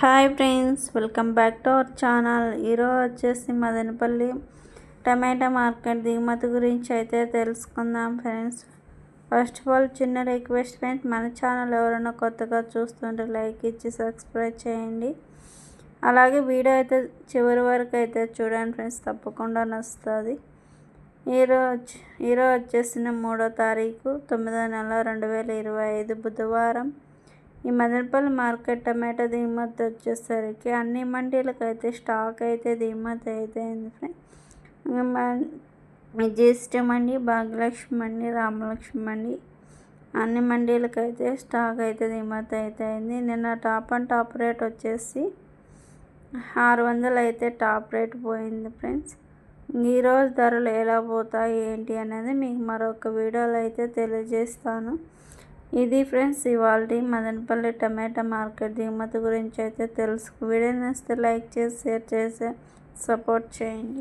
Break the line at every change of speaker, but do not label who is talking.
Hi friends welcome back to our channel. ఈరోజు వచ్చేసి Madanapalle tomato market దిగుమతి గురించి అయితే తెలుసుకుందాం ఫ్రెండ్స్. ఫస్ట్ ఆఫ్ ఆల్ చిన్న రిక్వెస్ట్ ఫ్రెండ్స్ మన ఛానల్ ఎవరైనా కొత్తగా చూస్తుంటే లైక్ ఇచ్చి సబ్స్క్రైబ్ చేయండి. అలాగే వీడియో అయితే చివరి వరకు అయితే చూడండి ఫ్రెండ్స్ తప్పకుండా నచ్చుతుంది. ఈరోజు ఈరోజు వచ్చేసిన మూడో తారీఖు తొమ్మిదో నెల రెండు వేల ఇరవై ఐదు బుధవారం. ఈ మదనపల్లి మార్కెట్ టమాటా దిగుమతి వచ్చేసరికి అన్ని మండీలకు అయితే స్టాక్ అయితే దిగుమతి అయితే friends friend GST mandi Bhagyalakshmi mandi Ramalakshmi mandi అన్ని మండీలకు అయితే స్టాక్ అయితే దిగుమతి అయితే అయింది నిన్న టాప్ అండ్ టాప్ రేట్ వచ్చేసి ఆరు వందలు అయితే టాప్ రేట్ పోయింది ఫ్రెండ్స్. ఈరోజు ధరలు ఎలా పోతాయి ఏంటి అనేది మీకు మరొక వీడియోలో అయితే తెలియజేస్తాను. ఇది ఫ్రెండ్స్ ఇవాళ మదనపల్లి టమాటా మార్కెట్ దిగుమతి గురించి అయితే తెలుసు వీడియో నచ్చితే లైక్ చేసి షేర్ చేసి సపోర్ట్ చేయండి.